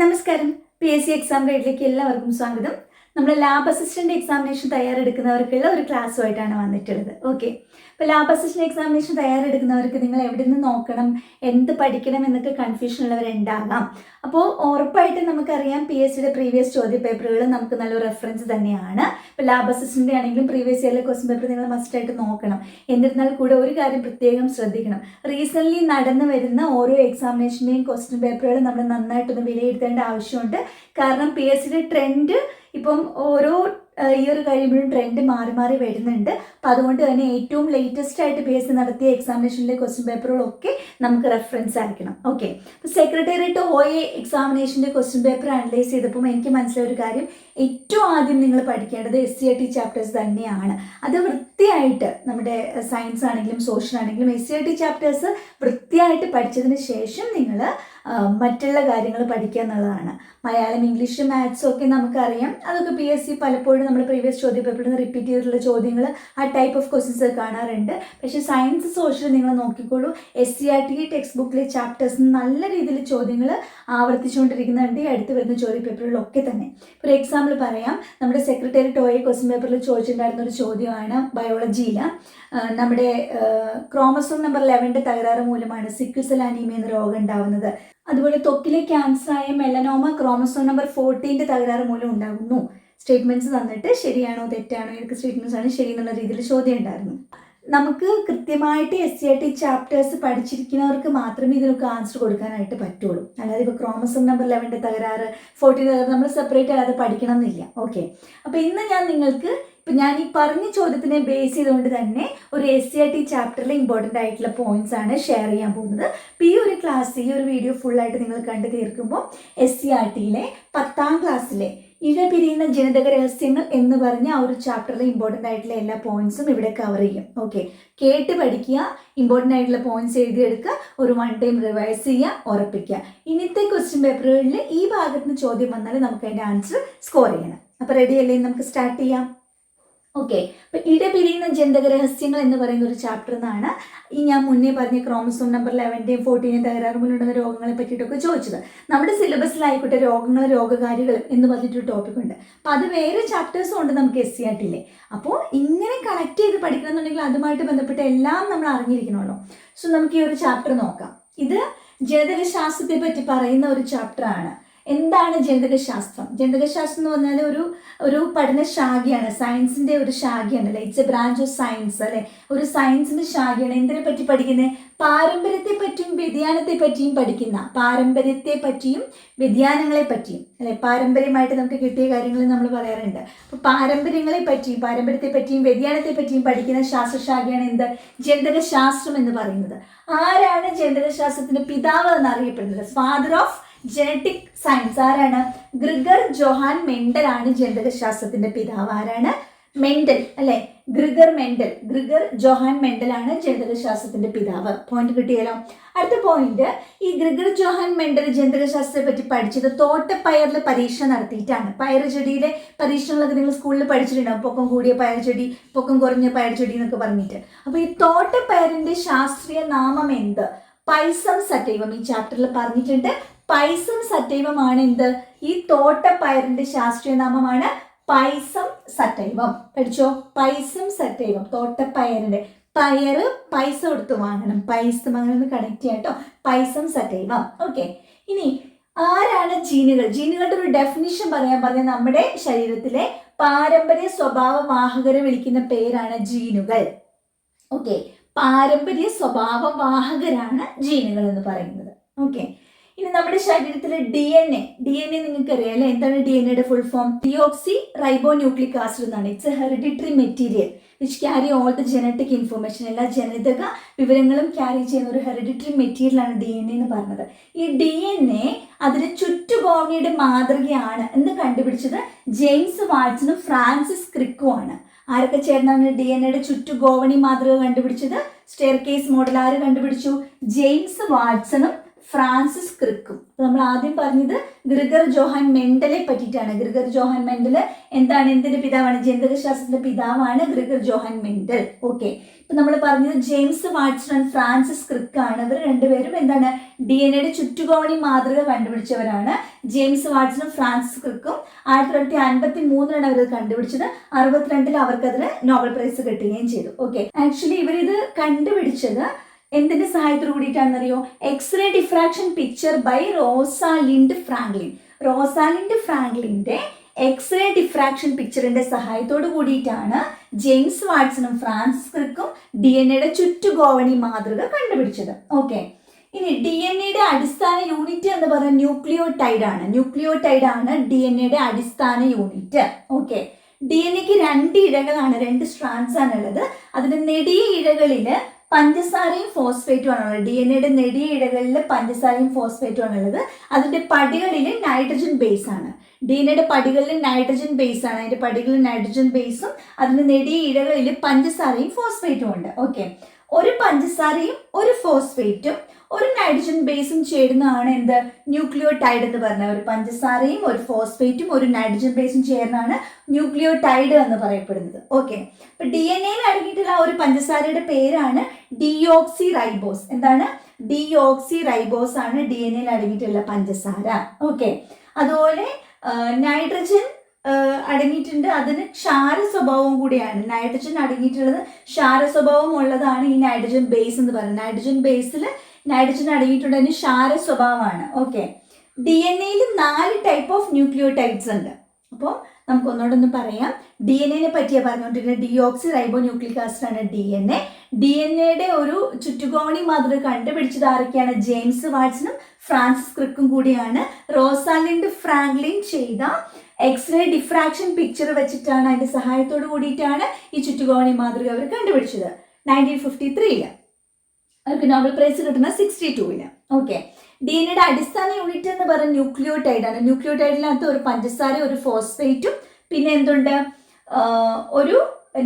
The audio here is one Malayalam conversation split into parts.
നമസ്കാരം. പി എസ് സി എക്സാം ഗൈഡിലേക്ക് എല്ലാവർക്കും സ്വാഗതം. നമ്മൾ ലാബ് അസിസ്റ്റന്റ് എക്സാമിനേഷൻ തയ്യാറെടുക്കുന്നവർക്കുള്ള ഒരു ക്ലാസ്സുമായിട്ടാണ് വന്നിട്ടുള്ളത്. ഓക്കെ അപ്പോൾ ലാബ് അസിസ്റ്റന്റ് എക്സാമിനേഷൻ തയ്യാറെടുക്കുന്നവർക്ക് നിങ്ങൾ എവിടെ നിന്ന് നോക്കണം എന്ത് പഠിക്കണം എന്നൊക്കെ കൺഫ്യൂഷൻ ഉള്ളവരുണ്ടാകാം. അപ്പോൾ ഉറപ്പായിട്ടും നമുക്കറിയാം പി എസ് സിയുടെ പ്രീവിയസ് ചോദ്യ പേപ്പറുകൾ നമുക്ക് നല്ലൊരു റെഫറൻസ് തന്നെയാണ്. ഇപ്പോൾ ലാബ് അസിസ്റ്റന്റ് ആണെങ്കിലും പ്രീവിയസ് ഇയറിലെ ക്വസ്റ്റ്യൻ പേപ്പർ നിങ്ങൾ മസ്റ്റ് ആയിട്ട് നോക്കണം. എന്നിരുന്നാൽ കൂടെ ഒരു കാര്യം പ്രത്യേകം ശ്രദ്ധിക്കണം. റീസെന്റ്ലി നടന്നു വരുന്ന ഓരോ എക്സാമിനേഷന്റെയും ക്വസ്റ്റ്യൻ പേപ്പറുകൾ നമ്മൾ നന്നായിട്ടൊന്ന് വിലയിരുത്തേണ്ട ആവശ്യമുണ്ട്. കാരണം പി എസ് സിയുടെ ട്രെൻഡ് ഇപ്പം ഓരോ ഇയർ കഴിയുമ്പോഴും ട്രെൻഡ് മാറി മാറി വരുന്നുണ്ട്. അപ്പം അതുകൊണ്ട് തന്നെ ഏറ്റവും ലേറ്റസ്റ്റ് ആയിട്ട് പി എസ് സി നടത്തിയ എക്സാമിനേഷനിലെ ക്വസ്റ്റ്യൻ പേപ്പറുകളൊക്കെ നമുക്ക് റെഫറൻസ് ആയിരിക്കണം. ഓക്കെ അപ്പോൾ സെക്രട്ടേറിയറ്റ് എ എക്സാമിനേഷന്റെ ക്വസ്റ്റ്യൻ പേപ്പർ അനലൈസ് ചെയ്തപ്പോൾ എനിക്ക് മനസ്സിലായ ഒരു കാര്യം. ഏറ്റവും ആദ്യം നിങ്ങൾ പഠിക്കേണ്ടത് S C I T chapters തന്നെയാണ്. അത് വൃത്തിയായിട്ട് നമ്മുടെ സയൻസ് ആണെങ്കിലും സോഷ്യൽ ആണെങ്കിലും S C I T chapters വൃത്തിയായിട്ട് പഠിച്ചതിന് ശേഷം നിങ്ങൾ മറ്റുള്ള കാര്യങ്ങൾ പഠിക്കുക എന്നുള്ളതാണ്. മലയാളം ഇംഗ്ലീഷ് മാത്സും ഒക്കെ നമുക്കറിയാം. അതൊക്കെ പി എസ് സി പലപ്പോഴും നമ്മൾ പ്രീവിയസ് ചോദ്യ പേപ്പറിൽ നിന്ന് റിപ്പീറ്റ് ചെയ്തിട്ടുള്ള ചോദ്യങ്ങൾ ആ ടൈപ്പ് ഓഫ് ക്വസ്റ്റ്യൻസ് കാണാറുണ്ട്. പക്ഷേ സയൻസ് സോഷ്യൽ നിങ്ങൾ നോക്കിക്കോളൂ. S C R T text ബുക്കിലെ ചാപ്റ്റേഴ്സ് നല്ല രീതിയിൽ ചോദ്യങ്ങൾ ആവർത്തിച്ചുകൊണ്ടിരിക്കുന്നുണ്ട് ഈ അടുത്ത് വരുന്ന ചോദ്യ പേപ്പറുകളിലൊക്കെ തന്നെ. ഫോർ എക്സാമ്പിൾ പറയാം. നമ്മുടെ സെക്രട്ടറി ടോയെ ക്വസ്റ്റ്യൻ പേപ്പറിൽ ചോദിച്ചിട്ടുണ്ടായിരുന്ന ഒരു ചോദ്യമാണ് ബയോളജിയിൽ നമ്മുടെ ക്രോമസോം നമ്പർ ലെവന്റെ തകരാറ് മൂലമാണ് സിക്കിൾ സെൽ അനീമിയ എന്ന രോഗം ഉണ്ടാവുന്നത്. അതുപോലെ ത്വക്കിലെ ക്യാൻസറായ മെലനോമ ക്രോമസോം നമ്പർ ഫോർട്ടീന്റെ തകരാറ് മൂലം ഉണ്ടാകുന്നു. സ്റ്റേറ്റ്മെന്റ്സ് തന്നിട്ട് ശരിയാണോ തെറ്റാണോ ഏതൊക്കെ സ്റ്റേറ്റ്മെന്റ്സ് ആണ് ശരി എന്നുള്ള രീതിയിൽ ചോദ്യം ഉണ്ടായിരുന്നു. നമുക്ക് കൃത്യമായിട്ട് S C I T chapters പഠിച്ചിരിക്കുന്നവർക്ക് മാത്രമേ ഇതിനൊക്കെ ആൻസർ കൊടുക്കാനായിട്ട് പറ്റുള്ളൂ. അല്ലാതെ ഇപ്പോൾ ക്രോമസോം നമ്പർ ലെവന്റെ തകരാറ് ഫോർട്ടീൻ തകരാറ് നമ്മൾ സെപ്പറേറ്റ് അല്ലാതെ പഠിക്കണം എന്നില്ല ഓക്കെ അപ്പോൾ ഇന്ന് ഞാൻ നിങ്ങൾക്ക് ഇപ്പം ഞാൻ ഈ പറഞ്ഞ ചോദ്യത്തിനെ ബേസ് ചെയ്തുകൊണ്ട് തന്നെ ഒരു എസ് സി ഐ ടി ചാപ്റ്ററിലെ ഇമ്പോർട്ടന്റ് ആയിട്ടുള്ള പോയിന്റ്സ് ആണ് ഷെയർ ചെയ്യാൻ പോകുന്നത്. അപ്പോൾ ഈ ഒരു ക്ലാസ് ഈ ഒരു വീഡിയോ ഫുള്ളായിട്ട് നിങ്ങൾ കണ്ടു തീർക്കുമ്പോൾ എസ് സി ആർ ടിയിലെ പത്താം ക്ലാസ്സിലെ ഇഴപിരിയുന്ന ജനിതക രഹസ്യങ്ങൾ എന്ന് പറഞ്ഞ ആ ഒരു ചാപ്റ്ററിലെ ഇമ്പോർട്ടന്റ് ആയിട്ടുള്ള എല്ലാ പോയിന്റ്സും ഇവിടെ കവർ ചെയ്യും. ഓക്കെ കേട്ട് പഠിക്കുക ഇമ്പോർട്ടന്റ് ആയിട്ടുള്ള പോയിന്റ്സ് എഴുതിയെടുക്കുക ഒരു വൺ ടൈം റിവൈസ് ചെയ്യുക ഉറപ്പിക്കുക. ഇന്നത്തെ ക്വസ്റ്റ്യൻ പേപ്പറുകളിൽ ഈ ഭാഗത്ത് നിന്ന് ചോദ്യം വന്നാൽ നമുക്ക് അതിന്റെ ആൻസർ സ്കോർ ചെയ്യണം. അപ്പോൾ റെഡി അല്ലേ? നമുക്ക് സ്റ്റാർട്ട് ചെയ്യാം. ഓക്കെ അപ്പൊ ഇടപിരിയുന്ന ജനിതക രഹസ്യങ്ങൾ എന്ന് പറയുന്ന ഒരു ചാപ്റ്റർ എന്നാണ് ഈ ഞാൻ മുന്നേ പറഞ്ഞ ക്രോമസോം നമ്പർ ലെവന്റെയും ഫോർട്ടീനും തകരാറ് മൂലമുണ്ടാകുന്ന രോഗങ്ങളെ പറ്റിയിട്ടൊക്കെ ചോദിച്ചത്. നമ്മുടെ സിലബസിലായിക്കോട്ടെ രോഗങ്ങൾ രോഗകാരികൾ എന്ന് പറഞ്ഞിട്ടൊരു ടോപ്പിക് ഉണ്ട്. അപ്പം അത് വേറെ ചാപ്റ്റേഴ്സും ഉണ്ട് നമുക്ക് എസ് സി ആയിട്ടില്ലേ അപ്പോൾ ഇങ്ങനെ കണക്ട് ചെയ്ത് പഠിക്കണം എന്നുണ്ടെങ്കിൽ അതുമായിട്ട് ബന്ധപ്പെട്ട് എല്ലാം നമ്മൾ അറിഞ്ഞിരിക്കണമല്ലോ. സോ നമുക്ക് ഈ ഒരു ചാപ്റ്റർ നോക്കാം. ഇത് ജനിതക ശാസ്ത്രത്തെ പറ്റി പറയുന്ന ഒരു ചാപ്റ്റർ ആണ്. എന്താണ് ജനിതകശാസ്ത്രം? ജനിതകശാസ്ത്രം എന്ന് പറഞ്ഞാൽ ഒരു ഒരു പഠന ശാഖയാണ് സയൻസിന്റെ ഒരു ശാഖയാണ് അല്ലേ it's a branch of science അല്ലേ? ഒരു സയൻസിന്റെ ശാഖയാണ്. എന്തിനെ പറ്റി പഠിക്കുന്നത് പാരമ്പര്യത്തെ പറ്റിയും വ്യതിയാനത്തെ പറ്റിയും പഠിക്കുന്ന പാരമ്പര്യത്തെ പറ്റിയും വ്യതിയാനങ്ങളെ പറ്റിയും അല്ലെ? പാരമ്പര്യമായിട്ട് നമുക്ക് കിട്ടിയ കാര്യങ്ങൾ നമ്മൾ പറയാറുണ്ട്. അപ്പോൾ പാരമ്പര്യങ്ങളെ പറ്റിയും പാരമ്പര്യത്തെ പറ്റിയും വ്യതിയാനത്തെ പറ്റിയും പഠിക്കുന്ന ശാസ്ത്രശാഖയാണ് എന്ത്? ജനിതകശാസ്ത്രം എന്ന് പറയുന്നത്. ആരാണ് ജനിതകശാസ്ത്രത്തിന്റെ പിതാവ് എന്നറിയപ്പെടുന്നത്? ഫാദർ ഓഫ് ജനറ്റിക് സയൻസ് ആരാണ്? ഗ്രിഗർ ജോഹാൻ മെൻഡൽ ആണ് ജനിതകശാസ്ത്രത്തിന്റെ പിതാവ്. ആരാണ്? മെൻഡൽ അല്ലെ? Gregor Mendel Gregor Johann Mendel ആണ് ജനിതകശാസ്ത്രത്തിന്റെ പിതാവ്. പോയിന്റ് കിട്ടിയല്ലോ? അടുത്ത പോയിന്റ് ഈ ഗ്രിഗർ ജോഹാൻ മെൻഡൽ ജനിതകശാസ്ത്രത്തെ പറ്റി പഠിച്ചത് തോട്ടപ്പയറിൽ പരീക്ഷ നടത്തിയിട്ടാണ്. പയർ ചെടിയിലെ പരീക്ഷണങ്ങളൊക്കെ നിങ്ങൾ സ്കൂളിൽ പഠിച്ചിട്ടുണ്ടാവും പൊക്കം കൂടിയ പയർ ചെടി പൊക്കം കുറഞ്ഞ പയർ ചെടി എന്നൊക്കെ പറഞ്ഞിട്ട്. അപ്പൊ ഈ തോട്ടപ്പയറിന്റെ ശാസ്ത്രീയ നാമം എന്ത്? പൈസം സറ്റൈവം ഈ ചാപ്റ്ററിൽ പറഞ്ഞിട്ടുണ്ട്. പൈസം സറ്റൈവമാണ് എന്ത് ഈ തോട്ടപ്പയറിന്റെ ശാസ്ത്രീയ നാമമാണ് പൈസം സറ്റൈവം. പഠിച്ചോ? പൈസം സറ്റൈവം തോട്ടപ്പയറിന്റെ. പയറ് പൈസ കൊടുത്ത് വാങ്ങണം. പൈസം അങ്ങനെ ഒന്ന് കണക്ട് ചെയ്യാം കേട്ടോ പൈസം സറ്റൈവം. ഓക്കെ ഇനി ആരാണ് ജീനുകൾ? ജീനുകളുടെ ഒരു ഡെഫിനിഷൻ പറയാൻ പറഞ്ഞ നമ്മുടെ ശരീരത്തിലെ പാരമ്പര്യ സ്വഭാവ വാഹകരെ വിളിക്കുന്ന പേരാണ് ജീനുകൾ. ഓക്കെ പാരമ്പര്യ സ്വഭാവ വാഹകരാണ് ജീനുകൾ എന്ന് പറയുന്നത്. ഓക്കെ ഇനി നമ്മുടെ ശരീരത്തിലെ D N A D N A നിങ്ങൾക്ക് അറിയാം എന്താണ് ഡി എൻ എയുടെ full form deoxy റൈബോ nucleic acid എന്നാണ്. It's a hereditary material which carry all the genetic information എല്ലാ ജനിതക വിവരങ്ങളും ക്യാരി ചെയ്യുന്ന ഒരു ഹെറിഡിറ്ററി മെറ്റീരിയലാണ് ഡി എൻ എ എന്ന് പറഞ്ഞത്. ഈ ഡി എൻ എ അതിന് ചുറ്റുകോണിയുടെ മാതൃകയാണ്. എന്ന് കണ്ടുപിടിച്ചത്? ജെയിംസ് വാട്സനും ഫ്രാൻസിസ് ക്രിക്കും ആണ്. ആരൊക്കെ ചേർന്നാണ് ഡി എൻ എയുടെ ചുറ്റുഗോവണി മാതൃക കണ്ടുപിടിച്ചത്? സ്റ്റെയർ കേസ് മോഡൽ ആര് കണ്ടുപിടിച്ചു? ജെയിംസ് വാട്സണും ഫ്രാൻസിസ് ക്രിക്കും. നമ്മൾ ആദ്യം പറഞ്ഞത് ഗ്രിഗർ ജോഹാൻ മെൻഡലെ പറ്റിയിട്ടാണ്. ഗ്രിഗർ ജോഹാൻ മെൻഡൽ എന്താണ്? എന്തിന്റെ പിതാവാണ്? ജനിതകശാസ്ത്രത്തിന്റെ പിതാവാണ് ഗ്രിഗർ ജോഹാൻ മെൻഡൽ. ഓക്കെ. ഇപ്പൊ നമ്മൾ പറഞ്ഞത് ജെയിംസ് വാട്സൺ ഫ്രാൻസിസ് ക്രിക്ക് ആണ് ഇവർ രണ്ടുപേരും എന്താണ്? ഡി എൻ എയുടെ ചുറ്റുകോണി മാതൃക കണ്ടുപിടിച്ചവരാണ്. ജെയിംസ് വാട്സണും ഫ്രാൻസിസ് ക്രിക്കും. ആയിരത്തി തൊള്ളായിരത്തി അൻപത്തി മൂന്നിലാണ് അവർ കണ്ടുപിടിച്ചത്. അറുപത്തിരണ്ടിൽ അവർക്കതിന് നോബൽ പ്രൈസ് കിട്ടുകയും ചെയ്തു. ഓക്കെ. ആക്ച്വലി ഇവരിത് കണ്ടുപിടിച്ചത് എന്തിന്റെ സഹായത്തോട് കൂടിയിട്ടാണെന്നറിയോ? X ray diffraction picture by Rosalind Franklin Rosalind ഫ്രാങ്ക്ലിന്റെ X ray diffraction പിക്ചറിന്റെ സഹായത്തോട് കൂടിയിട്ടാണ് ജെയിംസ് വാട്സണും ഫ്രാൻസിസ് ക്രിക്കും ഡി എൻ എയുടെ ചുറ്റുഗോവണി മാതൃക കണ്ടുപിടിച്ചത്. ഓക്കെ ഇനി ഡി എൻ എയുടെ അടിസ്ഥാന യൂണിറ്റ് എന്ന് പറയുന്നത് ന്യൂക്ലിയോടൈഡ് ആണ് ന്യൂക്ലിയോടൈഡ് ആണ് ഡി എൻ എയുടെ അടിസ്ഥാന യൂണിറ്റ് ഓക്കെ ഡി എൻ എക്ക് രണ്ട് ഇഴകളാണ് രണ്ട് സ്ട്രാൻസ് ഉള്ളത് അതിന്റെ നെടിയ ഇഴകളിൽ പഞ്ചസാരയും ഫോസ്ഫേറ്റും ആണുള്ളത്. ഡി എൻ എയുടെ നെടിയ ഇടകളിൽ പഞ്ചസാരയും ഫോസ്ഫേറ്റും ആണുള്ളത്. അതിന്റെ പടികളിൽ നൈട്രജൻ ബേസ് ആണ്. ഡി എൻ എയുടെ പടികളിൽ നൈട്രജൻ ബേസ് ആണ്. അതിന്റെ പടികളിൽ നൈട്രജൻ ബേസും അതിന്റെ നെടിയ ഇടകളിൽ പഞ്ചസാരയും ഫോസ്ഫേറ്റും ഉണ്ട്. ഓക്കെ ഒരു പഞ്ചസാരയും ഒരു ഫോസ്ഫേറ്റും ഒരു നൈട്രജൻ ബേസും ചേരുന്നതാണ് എന്ത്? ന്യൂക്ലിയോടൈഡ് എന്ന് പറഞ്ഞ ഒരു പഞ്ചസാരയും ഒരു ഫോസ്ഫേറ്റും ഒരു നൈട്രജൻ ബേസും ചേർന്നാണ് ന്യൂക്ലിയോടൈഡ് എന്ന് പറയപ്പെടുന്നത്. ഓക്കെ അപ്പൊ ഡി എൻ എയിൽ അടങ്ങിയിട്ടുള്ള ഒരു പഞ്ചസാരയുടെ പേരാണ് ഡിയോക്സി റൈബോസ് എന്താണ്? ഡിയോക്സി റൈബോസ് ആണ് ഡി എൻ എയിൽ അടങ്ങിയിട്ടുള്ള പഞ്ചസാര. ഓക്കെ അതുപോലെ നൈട്രജൻ അടങ്ങിയിട്ടുണ്ട്. അതിന് ക്ഷാര സ്വഭാവവും കൂടിയാണ്. നൈട്രജൻ അടങ്ങിയിട്ടുള്ളത് ക്ഷാര സ്വഭാവം ഉള്ളതാണ് ഈ നൈട്രജൻ ബേസ് എന്ന് പറയുന്നത്. നൈട്രജൻ ബേസിൽ നൈട്രജൻ അടങ്ങിയിട്ടുണ്ട് അതിന് ക്ഷാര സ്വഭാവമാണ്. ഓക്കെ ഡി എൻ എയിൽ നാല് ടൈപ്പ് ഓഫ് ന്യൂക്ലിയോടൈഡ്സ് ഉണ്ട്. അപ്പോൾ നമുക്ക് ഒന്നുകൂടെ ഒന്ന് പറയാം. ഡി എൻ എനെ പറ്റിയാണ് പറഞ്ഞുകൊണ്ടിരുന്നത് ഡിയോക്സി റൈബോ ന്യൂക്ലിക് ആസിഡ് ആണ് D N A D N എയുടെ ഒരു ചുറ്റുകോണി മാതൃക കണ്ടുപിടിച്ചത് ആരൊക്കെയാണ്? ജെയിംസ് വാട്സണും ഫ്രാൻസിസ് ക്രിക്കും കൂടിയാണ്. റോസാലിൻഡ് ഫ്രാങ്ക്ലിൻ ചെയ്ത എക്സ്റേ ഡിഫ്രാക്ഷൻ പിക്ചർ വെച്ചിട്ടാണ് അതിന്റെ സഹായത്തോട് കൂടിയിട്ടാണ് ഈ ചുറ്റുകോണി മാതൃക അവർ കണ്ടുപിടിച്ചത്. നയന്റീൻ ഫിഫ്റ്റി ത്രീയിൽ അവർക്ക് നോബൽ പ്രൈസ് കിട്ടുന്ന സിക്സ്റ്റി ടൂവിന് ഓക്കെ ഡി എൻ എയുടെ അടിസ്ഥാന യൂണിറ്റ് എന്ന് പറയുന്നത് ന്യൂക്ലിയോടൈഡ് ആണ്. ന്യൂക്ലിയോടൈഡിനകത്ത് ഒരു പഞ്ചസാര ഒരു ഫോസ്ഫേറ്റും പിന്നെ എന്തുണ്ട്? ഒരു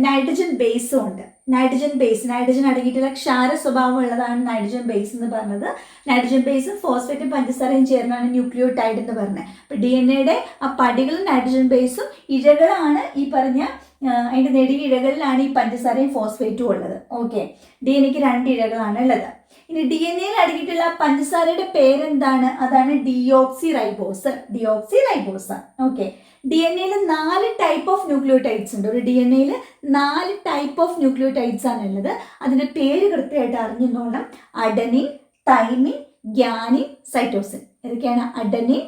നൈട്രജൻ ബേസും ഉണ്ട്. നൈട്രജൻ ബേസ് നൈട്രജൻ അടങ്ങിയിട്ടുള്ള ക്ഷാര സ്വഭാവം ഉള്ളതാണ് നൈട്രജൻ ബേസ് എന്ന് പറഞ്ഞത്. നൈട്രജൻ ബേസും ഫോസ്ഫേറ്റും പഞ്ചസാരയും ചേർന്നാണ് ന്യൂക്ലിയോടൈഡ് എന്ന് പറഞ്ഞത്. അപ്പൊ ഡി എൻ എയുടെ ആ പടികളും നൈട്രജൻ ബേസും ഇഴകളാണ് ഈ പറഞ്ഞ ആ, അതിന്റെ നെടിയ ഇഴകളിലാണ് ഈ പഞ്ചസാരയും ഫോസ്ഫേറ്റും ഉള്ളത്. ഓക്കെ ഡി എൻ എക്ക് രണ്ട് ഇഴകളാണ് ഉള്ളത്. ഇനി ഡി എൻ എയിൽ അടങ്ങിയിട്ടുള്ള പഞ്ചസാരയുടെ പേരെന്താണ്? അതാണ് deoxyribose deoxyribose okay D N എയിൽ നാല് ടൈപ്പ് ഓഫ് ന്യൂക്ലിയോടൈഡ്സ് ഉണ്ട്. ഒരു ഡി എൻ എയിൽ നാല് ടൈപ്പ് ഓഫ് ന്യൂക്ലിയോടൈഡ്സ് ആണ് ഉള്ളത്. അതിന്റെ പേര് കൃത്യമായിട്ട് അറിഞ്ഞോളണം അഡനിൻ തൈമിൻ ഗ്യാനിൻ സൈറ്റോസിൻ ഇതൊക്കെയാണ് അഡനിൻ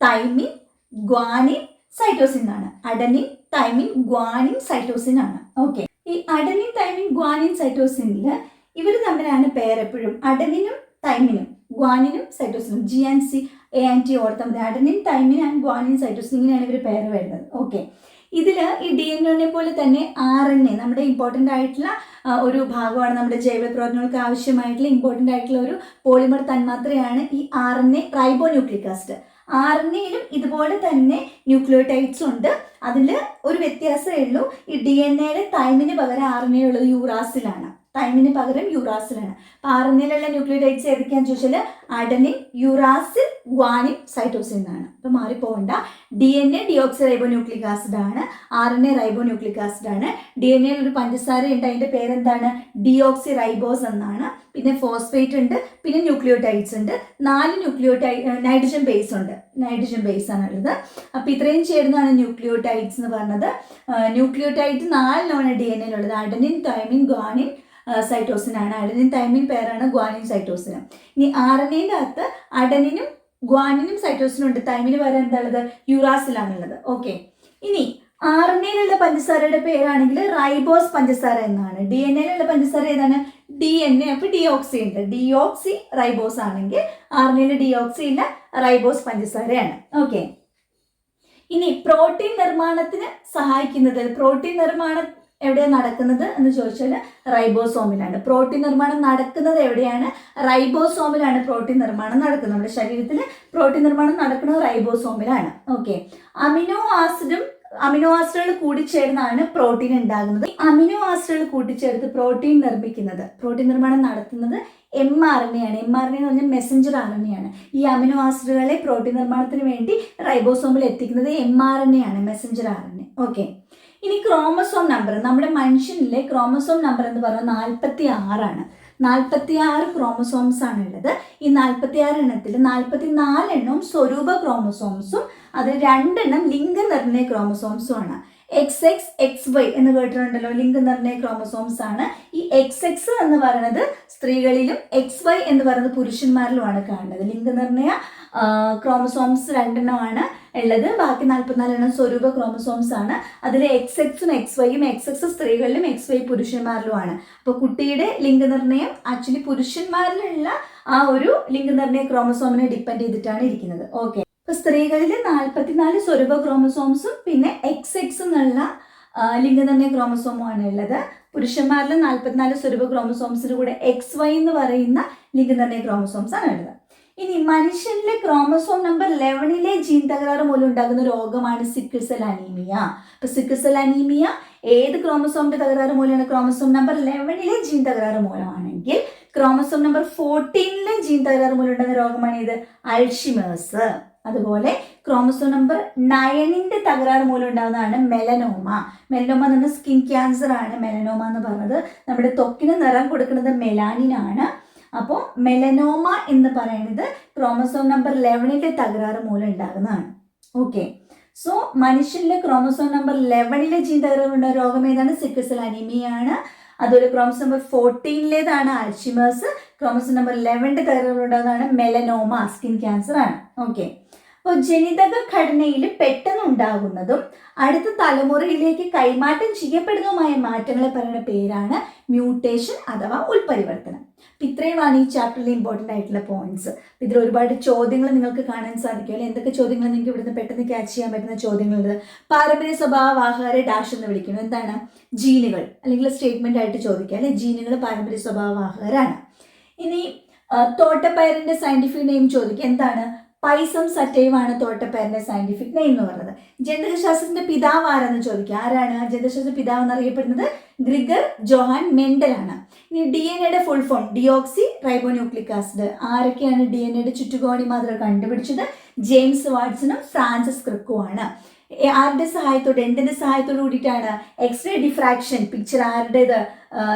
തൈമിൻ ഗ്വാനിൻ സൈറ്റോസിൻ ആണ് അഡനിൻ തൈമിൻ ഗ്വാനിൻ സൈറ്റോസിൻ ആണ്. ഓക്കെ ഈ അഡനിൻ തൈമിൻ ഗ്വാനിൻ സൈറ്റോസിനിൽ ഇവർ തമ്മിലാണ് പേരെപ്പോഴും അഡനിനും തൈമിനും ഗ്വാനിനും സൈറ്റോസിനും. G and C A and T ഓർത്താൽ മതി adenine thymine and guanine cytosine ഇങ്ങനെയാണ് ഇവർ പേര് വരുന്നത്. ഓക്കെ ഇതിൽ ഈ ഡി എൻ എനെ പോലെ തന്നെ ആർ എൻ എ നമ്മുടെ ഇമ്പോർട്ടന്റ് ആയിട്ടുള്ള ഒരു ഭാഗമാണ് നമ്മുടെ ജൈവ പ്രവർത്തനങ്ങൾക്ക് ആവശ്യമായിട്ടുള്ള ഇമ്പോർട്ടന്റ് ആയിട്ടുള്ള ഒരു പോളിമർ തന്മാത്രയാണ് ഈ R N A ribonucleic R N എയിലും ഇതുപോലെ തന്നെ ന്യൂക്ലിയോടൈഡ്സ് ഉണ്ട്. അതിൽ ഒരു വ്യത്യാസമേ ഉള്ളൂ. ഈ ഡി എൻ എയുടെ തൈമിന് പകരം ആർ എൻ എ ഉള്ളത് യൂറാസിലാണ്. തൈമിന് പകരം യുറാസിലാണ് അപ്പൊ ആർ എൻ എയിലുള്ള ന്യൂക്ലിയോടൈഡ്സ് ഏതൊക്കെയാണെന്ന് ചോദിച്ചാൽ അഡനിൻ യൂറാസിൽ ഗ്വാനിൻ സൈറ്റോസിൻ എന്നാണ് അപ്പൊ മാറിപ്പോകണ്ട D N A deoxyribonucleic acid ആണ്. R N A ribonucleic acid ആണ് ഡി എൻ എയിൽ ഒരു പഞ്ചസാര ഉണ്ട്. അതിന്റെ പേരെന്താണ്? ഡിയോക്സി റൈബോസ് എന്നാണ്. പിന്നെ ഫോസ്ഫേറ്റ് ഉണ്ട്. പിന്നെ ന്യൂക്ലിയോടൈഡ്സ് ഉണ്ട്. നാല് ന്യൂക്ലിയോടൈ നൈട്രജൻ ബേസ് ഉണ്ട്. നൈട്രജൻ ബേസ് ആണ് ഉള്ളത്. അപ്പൊ ഇത്രയും ചേരുന്നതാണ് ന്യൂക്ലിയോടൈഡ്സ് എന്ന് പറഞ്ഞത്. ന്യൂക്ലിയോടൈഡ് നാലിലാണ് ഡി എൻ എയിലുള്ളത് അഡനിൻ തൈമിൻ ഗ്വാനിൻ സൈറ്റോസിൻ ആണ് അഡനിൻ തൈമിൻ പേരാണ് ഗ്വാനിൻ സൈറ്റോസിൻ ഇനി ആർ എൻ എന്റെ അകത്ത് അഡനിനും ഗ്വാനിനും സൈറ്റോസിനും ഉണ്ട് തൈമിന് പേര് എന്താണുള്ളത്? യുറാസിലാണുള്ളത്. ഓക്കെ. ഇനി ആർ എൻ എയിലുള്ള പഞ്ചസാരയുടെ പേരാണെങ്കിൽ റൈബോസ് പഞ്ചസാര എന്നാണ്. ഡി എൻ എയിലുള്ള പഞ്ചസാര ഏതാണ്? D N A. അപ്പൊ ഡിയോക്സി ഉണ്ട്. ഡിയോക്സി റൈബോസ് ആണെങ്കിൽ ആർ എൻ എയിൽ ഡിയോക്സി ഇല്ല റൈബോസ് പഞ്ചസാരയാണ്. ഓക്കെ. ഇനി പ്രോട്ടീൻ നിർമ്മാണത്തിന് സഹായിക്കുന്നത്. പ്രോട്ടീൻ നിർമ്മാണം എവിടെയാണ് നടക്കുന്നത് എന്ന് ചോദിച്ചാൽ റൈബോസോമിലാണ്. പ്രോട്ടീൻ നിർമ്മാണം നടക്കുന്നത് എവിടെയാണ്? റൈബോസോമിലാണ് പ്രോട്ടീൻ നിർമ്മാണം നടക്കുന്നത്. നമ്മുടെ ശരീരത്തിൽ പ്രോട്ടീൻ നിർമ്മാണം നടക്കുന്നത് റൈബോസോമിലാണ്. ഓക്കെ. അമിനോ ആസിഡും അമിനോ ആസിഡുകൾ കൂടിച്ചേർന്നാണ് പ്രോട്ടീൻ ഉണ്ടാകുന്നത്. അമിനോ ആസിഡുകൾ കൂട്ടിച്ചേർത്ത് പ്രോട്ടീൻ നിർമ്മിക്കുന്നത് പ്രോട്ടീൻ നിർമ്മാണം നടത്തുന്നത് എം ആർ എൻ എ ആണ്. എം ആർ എൻ എന്ന് പറഞ്ഞാൽ മെസ്സഞ്ചർ ആർ എൻ എ ആണ്. ഈ അമിനോ ആസിഡുകളെ പ്രോട്ടീൻ നിർമ്മാണത്തിന് വേണ്ടി റൈബോസോമിൽ എത്തിക്കുന്നത് എം ആർ എൻ എ ആണ് messenger R N A okay. ഇനി ക്രോമസോം നമ്പർ നമ്മുടെ മനുഷ്യനിലെ ക്രോമസോം നമ്പർ എന്ന് പറഞ്ഞാൽ നാൽപ്പത്തി ആറാണ് നാൽപ്പത്തി ആറ് ക്രോമസോംസ് ആണ് ഉള്ളത് ഈ നാൽപ്പത്തി ആറ് എണ്ണത്തിൽ നാൽപ്പത്തി നാലെണ്ണവും സ്വരൂപ ക്രോമസോംസും അതിൽ രണ്ടെണ്ണം ലിംഗനിർണയ ക്രോമസോംസും ആണ്. എക്സ് എക്സ് എക്സ് വൈ എന്ന് കേട്ടിട്ടുണ്ടല്ലോ. ലിംഗ നിർണയ ക്രോമസോംസ് ആണ്. ഈ എക്സ് എക്സ് എന്ന് പറയുന്നത് സ്ത്രീകളിലും എക്സ് വൈ എന്ന് പറയുന്നത് പുരുഷന്മാരിലുമാണ് കാണുന്നത്. ലിംഗ നിർണയ ക്രോമസോംസ് രണ്ടെണ്ണമാണ് ഉള്ളത്. ബാക്കി നാൽപ്പത്തിനാലെണ്ണം സ്വരൂപ ക്രോമസോംസ് ആണ്. അതിൽ എക്സ് എക്സും എക്സ് വൈയും എക്സ് എക്സ് സ്ത്രീകളിലും എക്സ് വൈ പുരുഷന്മാരിലുമാണ്. അപ്പോൾ കുട്ടിയുടെ ലിംഗ നിർണയം ആക്ച്വലി പുരുഷന്മാരിലുള്ള ആ ഒരു ലിംഗ നിർണയ ക്രോമസോമിനെ ഡിപ്പെൻഡ് ചെയ്തിട്ടാണ് ഇരിക്കുന്നത്. ഓക്കെ ഇപ്പൊ സ്ത്രീകളിൽ നാൽപ്പത്തിനാല് സ്വരൂപ ക്രോമസോംസും പിന്നെ എക്സ് എക്സ് എന്നുള്ള ലിംഗനിർണയ ക്രോമസോമുമാണ് ഉള്ളത്. പുരുഷന്മാരിൽ നാൽപ്പത്തിനാല് സ്വരൂപ ക്രോമസോംസിന് കൂടെ എക്സ് വൈ എന്ന് പറയുന്ന ലിംഗനിർണയ ക്രോമസോംസ് ആണ് ഉള്ളത്. ഇനി മനുഷ്യനിലെ ക്രോമസോം നമ്പർ ലെവനിലെ ജീൻ തകരാറ് മൂലം ഉണ്ടാകുന്ന രോഗമാണ് സിക്കിൾ സെൽ അനീമിയ അപ്പൊ സിക്കിൾ സെൽ അനീമിയ ഏത് ക്രോമസോമിന്റെ തകരാറ് മൂലമാണ്? ക്രോമസോം നമ്പർ ലെവനിലെ ജീൻ തകരാറ് മൂലമാണെങ്കിൽ ക്രോമസോം നമ്പർ ഫോർട്ടീനിലെ ജീൻ തകരാറ് മൂലം ഉണ്ടാകുന്ന രോഗമാണ് ഇത് അൾഷിമേഴ്സ്. അതുപോലെ ക്രോമസോ നമ്പർ നയനിന്റെ തകരാറ് മൂലം ഉണ്ടാകുന്നതാണ് മെലനോമ മെലനോമ എന്ന് പറഞ്ഞാൽ സ്കിൻ ക്യാൻസർ ആണ് മെലനോമ എന്ന് പറഞ്ഞത്. നമ്മുടെ ത്വക്കിന് നിറം കൊടുക്കുന്നത് മെലാനിൻ ആണ്. അപ്പോൾ മെലനോമ എന്ന് പറയുന്നത് ക്രോമസോം നമ്പർ ലെവനിന്റെ തകരാറ് മൂലം ഉണ്ടാകുന്നതാണ്. ഓക്കെ സോ മനുഷ്യനിലെ ക്രോമസോം നമ്പർ ലെവനിലെ ജീൻ തകരാറുള്ള രോഗം ഏതാണ്? അനീമിയ അനീമിയാണ് അതൊരു ക്രോമസ് നമ്പർ ഫോർട്ടീനിലേതാണ് അൽഷിമേഴ്സ് ക്രോമസോം നമ്പർ ലെവന്റെ തകരാറുണ്ടാകുന്നതാണ് മെലനോമ സ്കിൻ ക്യാൻസർ ആണ്. ഓക്കെ അപ്പോൾ ജനിതക ഘടനയിൽ പെട്ടെന്ന് ഉണ്ടാകുന്നതും അടുത്ത തലമുറയിലേക്ക് കൈമാറ്റം ചെയ്യപ്പെടുന്നതുമായ മാറ്റങ്ങളെ പറയുന്ന പേരാണ് മ്യൂട്ടേഷൻ അഥവാ ഉൾപരിവർത്തനം. അപ്പം ഇത്രയുമാണ് ഈ ചാപ്റ്ററിൽ ഇമ്പോർട്ടന്റ് ആയിട്ടുള്ള പോയിന്റ്സ് ഇതിൽ ഒരുപാട് ചോദ്യങ്ങൾ നിങ്ങൾക്ക് കാണാൻ സാധിക്കും. അല്ലെ? എന്തൊക്കെ ചോദ്യങ്ങൾ നിങ്ങൾക്ക് ഇവിടുന്ന് പെട്ടെന്ന് ക്യാച്ച് ചെയ്യാൻ പറ്റുന്ന ചോദ്യങ്ങളുണ്ട്. പാരമ്പര്യ സ്വഭാവവാഹകരെ ഡാഷ് എന്ന് വിളിക്കുന്നു. എന്താണ്? ജീനുകൾ. അല്ലെങ്കിൽ സ്റ്റേറ്റ്മെന്റ് ആയിട്ട് ചോദിക്കുക അല്ലെ? ജീനുകൾ പാരമ്പര്യ സ്വഭാവവാഹകരാണ് ഇനി തോട്ടപ്പയറിന്റെ സയന്റിഫിക് നെയിം ചോദിക്കുക എന്താണ്? പൈസം സറ്റൈവാണ് തോട്ടപ്പേരന്റെ സയന്റിഫിക് നെയിം എന്ന് പറയുന്നത്. ജനിതകശാസ്ത്രത്തിന്റെ പിതാവ് ആരെന്ന് ചോദിക്കുക ആരാണ്? ജന്തുശാസ്ത്ര പിതാവ് എന്നറിയപ്പെടുന്നത് ഗ്രിഗർ ജോഹാൻ മെൻഡൽ ആണ്. ഇനി ഡി എൻ എയുടെ full form deoxyribonucleic acid ആരൊക്കെയാണ് ഡി എൻ എയുടെ ചുറ്റുകോണി മാത്രം കണ്ടുപിടിച്ചത്? ജെയിംസ് വാട്സണും ഫ്രാൻസിസ് ക്രിക്കുമാണ് ആരുടെ സഹായത്തോടെ എന്തിന്റെ സഹായത്തോട് കൂടിയിട്ടാണ് എക്സ്റേ ഡിഫ്രാക്ഷൻ പിക്ചർ ആരുടേത്?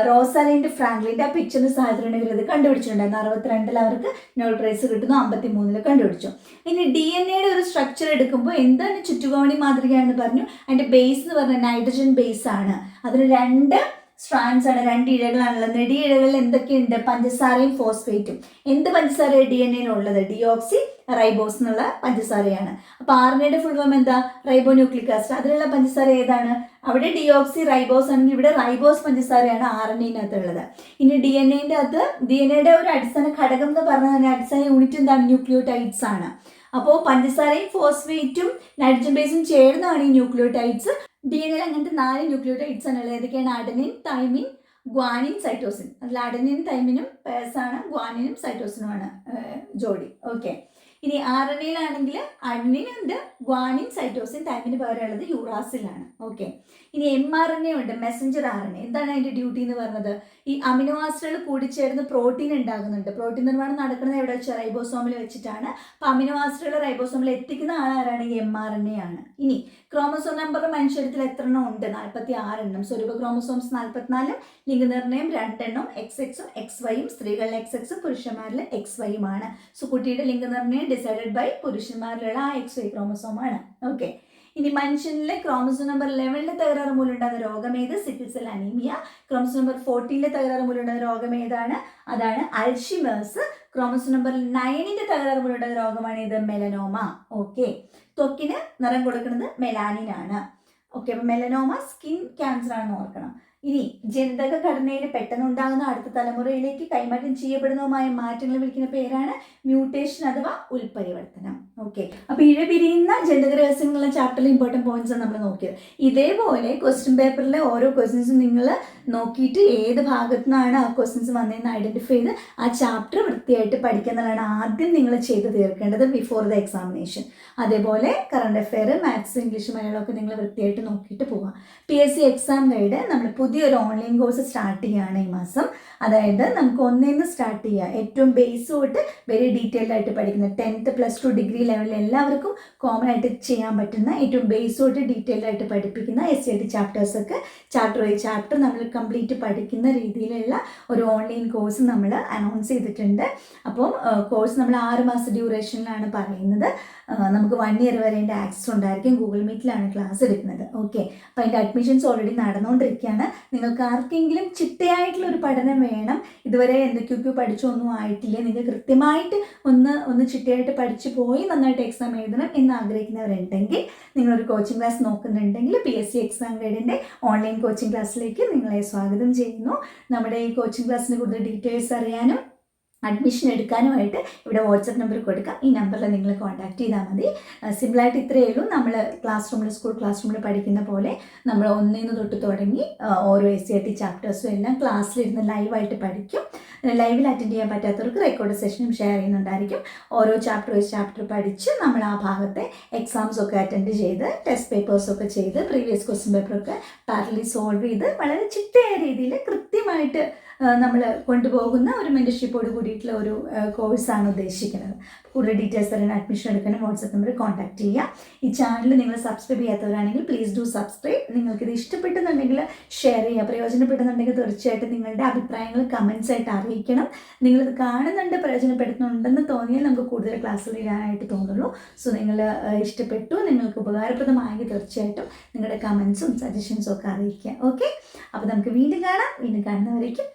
റോസാലിന്റെ ഫ്രാങ്ക്ലിന്റെ ആ പിക്ചറിന്റെ സഹായത്തോടെ ഇത് കണ്ടുപിടിച്ചിട്ടുണ്ടായിരുന്നു അറുപത്തിരണ്ടിൽ അവർക്ക് നോബൽ പ്രൈസ് കിട്ടുന്നു അമ്പത്തി മൂന്നിൽ കണ്ടുപിടിച്ചു. ഇനി ഡി എൻ എയുടെ ഒരു സ്ട്രക്ചർ എടുക്കുമ്പോൾ എന്താണ് ചുറ്റുകോണി മാതൃകയാണെന്ന് പറഞ്ഞു. അതിന്റെ ബേസ് എന്ന് പറഞ്ഞാൽ നൈട്രജൻ ബേസ് ആണ്. അതിന് രണ്ട് സ്ട്രാൻസ് ആണ് രണ്ട് ഇഴകളാണുള്ളത്. നെടി ഇഴകളിൽ എന്തൊക്കെയുണ്ട്? പഞ്ചസാരയും ഫോസ്ഫേറ്റും എന്ത് പഞ്ചസാര ഡി എൻ എയിലുള്ളത് ഡിയോക്സി റൈബോസ് എന്നുള്ള പഞ്ചസാരയാണ്. അപ്പൊ ആർ എൻ എയുടെ ഫുൾ ഫോം എന്താ? റൈബോ ന്യൂക്ലിക് ആസിഡ് അതിലുള്ള പഞ്ചസാര ഏതാണ്? അവിടെ ഡിയോക്സി റൈബോസ് ആണെങ്കിൽ ഇവിടെ റൈബോസ് പഞ്ചസാരയാണ് ആർ എൻ എയിനകത്ത് ഇനി ഡി എൻ എന്റെ അകത്ത് ഡി എൻ എയുടെ ഒരു അടിസ്ഥാന ഘടകം എന്ന് പറഞ്ഞാൽ തന്നെ അടിസ്ഥാന യൂണിറ്റ് എന്താണ്? ന്യൂക്ലിയോടൈഡ്സ് ആണ്. അപ്പോൾ പഞ്ചസാരയും ഫോസ്ഫേറ്റും നൈട്രജൻ ബേസും ചേർന്നാണ് ഈ ന്യൂക്ലിയോടൈഡ്സ് ഡി എൻ എയിൽ അങ്ങനത്തെ നാല് ന്യൂക്ലിയോടൈഡ്സ് ആണ് ഉള്ളത്. ഏതൊക്കെയാണ്? അഡനിൻ തൈമിൻ ഗ്വാനിൻ സൈറ്റോസിൻ അതിൽ അഡനിൻ തൈമിനും പേഴ്സാണ് ഗ്വാനിനും സൈറ്റോസിനുമാണ് ജോഡി. ഓക്കെ ഇനി ആർ എൻ എയിലാണെങ്കിൽ അഡ്മിൻ ഉണ്ട് ഗ്വാനിൻ സൈറ്റോസിൻ തൈമിന് പകരമുള്ളത് യൂറാസിലാണ്. ഓക്കെ ഇനി എം ആർ എൻ എ ഉണ്ട് മെസ്സഞ്ചർ ആർ എൻ എ എന്താണ് അതിന്റെ ഡ്യൂട്ടി എന്ന് പറഞ്ഞത്? ഈ അമിനോ ആസിഡുകൾ കൂടിച്ചേർന്ന് പ്രോട്ടീൻ ഉണ്ടാകുന്നുണ്ട്. പ്രോട്ടീൻ നിർമ്മാണം നടക്കുന്നത് എവിടെ വെച്ചാൽ റൈബോസോമിൽ വെച്ചിട്ടാണ്. അപ്പോൾ അമിനോ ആസിഡുകൾ റൈബോസോമിൽ എത്തിക്കുന്ന ആളാരാണ് എം ആർ എൻ എ ആണ്. ഇനി ക്രോമസോം നമ്പർ മനുഷ്യരത്തിൽ എത്ര എണ്ണം ഉണ്ട് നാൽപ്പത്തി ആറ് എണ്ണം സ്വരൂപ ക്രോമസോംസ് നാൽപ്പത്തിനാല് ലിംഗനിർണയം രണ്ടെണ്ണം എക്സ് എക്സും എക്സ് വൈയും സ്ത്രീകളിൽ എക്സ് എക്സും പുരുഷന്മാരിൽ എക്സ് വൈയുമാണ് സോ കുട്ടിയുടെ ലിംഗ ലിംഗനിർണയം ഡിസൈഡഡ് ബൈ പുരുഷന്മാരിലുള്ള ആ എക്സ് വൈ ക്രോമസോം ആണ്. ഓക്കെ ഇനി മനുഷ്യനിലെ ക്രോമസോം നമ്പർ ലെവനിലെ തകരാറ് മൂലം ഉണ്ടാകുന്ന രോഗം ഏത്? Sickle cell anaemia chromosome number ഫോർട്ടീനിലെ തകരാറ് മൂലം ഉണ്ടാകുന്ന രോഗം ഏതാണ്? അതാണ് അൽഷിമേഴ്സ് ക്രോമസോം നമ്പർ നയനിന്റെ തകരാറ് മൂലം ഉണ്ടാകുന്ന രോഗമാണ് ഇത് മെലനോമ ഓക്കെ ത്വക്കിന് നിറം കൊടുക്കുന്നത് മെലാനിൻ ആണ്. ഓക്കെ അപ്പം മെലനോമ സ്കിൻ ക്യാൻസർ ആണെന്ന് ഓർക്കണം. ഇനി ജനിതക ഘടനയിൽ പെട്ടെന്നുണ്ടാകുന്ന അടുത്ത തലമുറയിലേക്ക് കൈമാറ്റം ചെയ്യപ്പെടുന്നതുമായ മാറ്റങ്ങൾ വിളിക്കുന്ന പേരാണ് മ്യൂട്ടേഷൻ അഥവാ ഉൽപരിവർത്തനം ഓക്കെ അപ്പൊ ഇഴ പിരിയുന്ന ജനിതക രഹസ്യങ്ങളുള്ള ചാപ്റ്ററിൽ ഇമ്പോർട്ടന്റ് പോയിന്റ്സ് ആണ് നമ്മൾ നോക്കിയത്. ഇതേപോലെ ക്വസ്റ്റ്യൻ പേപ്പറിലെ ഓരോ ക്വസ്റ്റ്യൻസും നിങ്ങൾ നോക്കിയിട്ട് ഏത് ഭാഗത്തു നിന്നാണ് ആ ക്വസ്റ്റ്യൻസ് വന്നതെന്ന് ഐഡന്റിഫൈ ചെയ്ത് ആ ചാപ്റ്റർ വൃത്തിയായിട്ട് പഠിക്കുന്നതാണ് ആദ്യം നിങ്ങൾ ചെയ്ത് തീർക്കേണ്ടത് ബിഫോർ ദ എക്സാമിനേഷൻ അതേപോലെ കറണ്ട് അഫെയർ മാത്സ് ഇംഗ്ലീഷ് മലയാളമൊക്കെ നിങ്ങൾ വൃത്തിയായിട്ട് നോക്കിയിട്ട് പോവാം. P S C exam guide നമ്മൾ പുതിയൊരു ഓൺലൈൻ കോഴ്സ് സ്റ്റാർട്ട് ചെയ്യുകയാണ് ഈ മാസം. അതായത് നമുക്ക് ഒന്നേന്ന് സ്റ്റാർട്ട് ചെയ്യുക ഏറ്റവും ബേസ് തൊട്ട് വെരി ഡീറ്റെയിൽഡ് ആയിട്ട് പഠിക്കുന്ന ടെൻത്ത് പ്ലസ് ടു ഡിഗ്രി ലെവലിൽ എല്ലാവർക്കും കോമൺ ആയിട്ട് ചെയ്യാൻ പറ്റുന്ന ഏറ്റവും ബേസ് തൊട്ട് ഡീറ്റെയിൽഡ് ആയിട്ട് പഠിപ്പിക്കുന്ന എസ് സി ടി ചാപ്റ്റേഴ്സൊക്കെ ചാപ്റ്റർ ബൈ ചാപ്റ്റർ നമ്മൾ കംപ്ലീറ്റ് പഠിക്കുന്ന രീതിയിലുള്ള ഒരു ഓൺലൈൻ കോഴ്സ് നമ്മൾ അനൗൺസ് ചെയ്തിട്ടുണ്ട്. അപ്പം കോഴ്സ് നമ്മൾ ആറ് മാസം ഡ്യൂറേഷനിലാണ് പറയുന്നത്. നമുക്ക് വൺ ഇയർ വരെ അതിന്റെ ആക്സസ് ഉണ്ടായിരിക്കും. ഗൂഗിൾ മീറ്റിലാണ് ക്ലാസ് എടുക്കുന്നത്. ഓക്കെ അപ്പോൾ അതിന്റെ അഡ്മിഷൻസ് ഓൾറെഡി നടന്നുകൊണ്ടിരിക്കുകയാണ്. നിങ്ങൾക്ക് ആർക്കെങ്കിലും ചിട്ടയായിട്ടുള്ള ഒരു പഠനം വേണം ഇതുവരെ എന്തൊക്കെയൊക്കെ പഠിച്ചൊന്നും ആയിട്ടില്ല നിങ്ങൾ കൃത്യമായിട്ട് ഒന്ന് ഒന്ന് ചിട്ടയായിട്ട് പഠിച്ചു പോയി നന്നായിട്ട് എക്സാം എഴുതണം എന്ന് ആഗ്രഹിക്കുന്നവരുണ്ടെങ്കിൽ നിങ്ങളൊരു കോച്ചിങ് ക്ലാസ് നോക്കുന്നുണ്ടെങ്കിൽ പി എസ് സി എക്സാം ഗൈഡിന്റെ ഓൺലൈൻ കോച്ചിങ് ക്ലാസ്സിലേക്ക് നിങ്ങളെ സ്വാഗതം ചെയ്യുന്നു. നമ്മുടെ ഈ കോച്ചിങ് ക്ലാസ്സിന് കൂടുതൽ ഡീറ്റെയിൽസ് അറിയാനും അഡ്മിഷൻ എടുക്കാനുമായിട്ട് ഇവിടെ വാട്സപ്പ് നമ്പർ കൊടുക്കുക ഈ നമ്പറിൽ നിങ്ങൾ കോൺടാക്ട് ചെയ്താൽ മതി. സിമ്പിളായിട്ട് ഇത്രയേ ഉള്ളൂ. നമ്മൾ ക്ലാസ് റൂമിൽ സ്കൂൾ ക്ലാസ് റൂമിൽ പഠിക്കുന്ന പോലെ നമ്മൾ ഒന്നിന്ന് തൊട്ട് തുടങ്ങി ഓരോ എസ് സി ഐ ടി ചാപ്റ്റേഴ്സും എല്ലാം ക്ലാസ്സിലിരുന്ന് ലൈവായിട്ട് പഠിക്കും. ലൈവിൽ അറ്റൻഡ് ചെയ്യാൻ പറ്റാത്തവർക്ക് റെക്കോർഡ് സെഷനും ഷെയർ ചെയ്യുന്നുണ്ടായിരിക്കും. ഓരോ ചാപ്റ്റർ വൈസ് ചാപ്റ്റർ പഠിച്ച് നമ്മൾ ആ ഭാഗത്തെ എക്സാംസ് ഒക്കെ അറ്റൻഡ് ചെയ്ത് ടെസ്റ്റ് പേപ്പേഴ്സ് ഒക്കെ ചെയ്ത് പ്രീവിയസ് ക്വസ്റ്റ്യൻ പേപ്പറൊക്കെ പാരലി സോൾവ് ചെയ്ത് വളരെ ചിട്ടയായ രീതിയിൽ കൃത്യമായിട്ട് നമ്മൾ കൊണ്ടുപോകുന്ന ഒരു മെന്റർഷിപ്പോട് കൂടിയിട്ടുള്ള ഒരു കോഴ്സാണ് ഉദ്ദേശിക്കുന്നത്. കൂടുതൽ ഡീറ്റെയിൽസ് തരാൻ അഡ്മിഷൻ എടുക്കാനും വാട്സപ്പ് നമ്പർ കോൺടാക്ട് ചെയ്യുക ഈ ചാനൽ നിങ്ങൾ സബ്സ്ക്രൈബ് ചെയ്യാത്തവരാണെങ്കിൽ പ്ലീസ് ഡു സബ്സ്ക്രൈബ് നിങ്ങൾക്കിത് ഇഷ്ടപ്പെട്ടെന്നുണ്ടെങ്കിൽ ഷെയർ ചെയ്യുക. പ്രയോജനപ്പെടുന്നുണ്ടെങ്കിൽ തീർച്ചയായിട്ടും നിങ്ങളുടെ അഭിപ്രായങ്ങൾ കമൻസ് ആയിട്ട് അറിയിക്കണം. നിങ്ങളിത് കാണുന്നുണ്ട് പ്രയോജനപ്പെടുത്തുന്നുണ്ടെന്ന് തോന്നിയാൽ നമുക്ക് കൂടുതൽ ക്ലാസ്സുകൾ ഇടാനായിട്ട് തോന്നുള്ളൂ. സോ നിങ്ങൾ ഇഷ്ടപ്പെട്ടു നിങ്ങൾക്ക് ഉപകാരപ്രദമായെങ്കിൽ തീർച്ചയായിട്ടും നിങ്ങളുടെ കമൻസും സജഷൻസും ഒക്കെ അറിയിക്കുക. ഓക്കെ അപ്പോൾ നമുക്ക് വീണ്ടും കാണാം. വീണ്ടും കാണുന്നവരേക്കും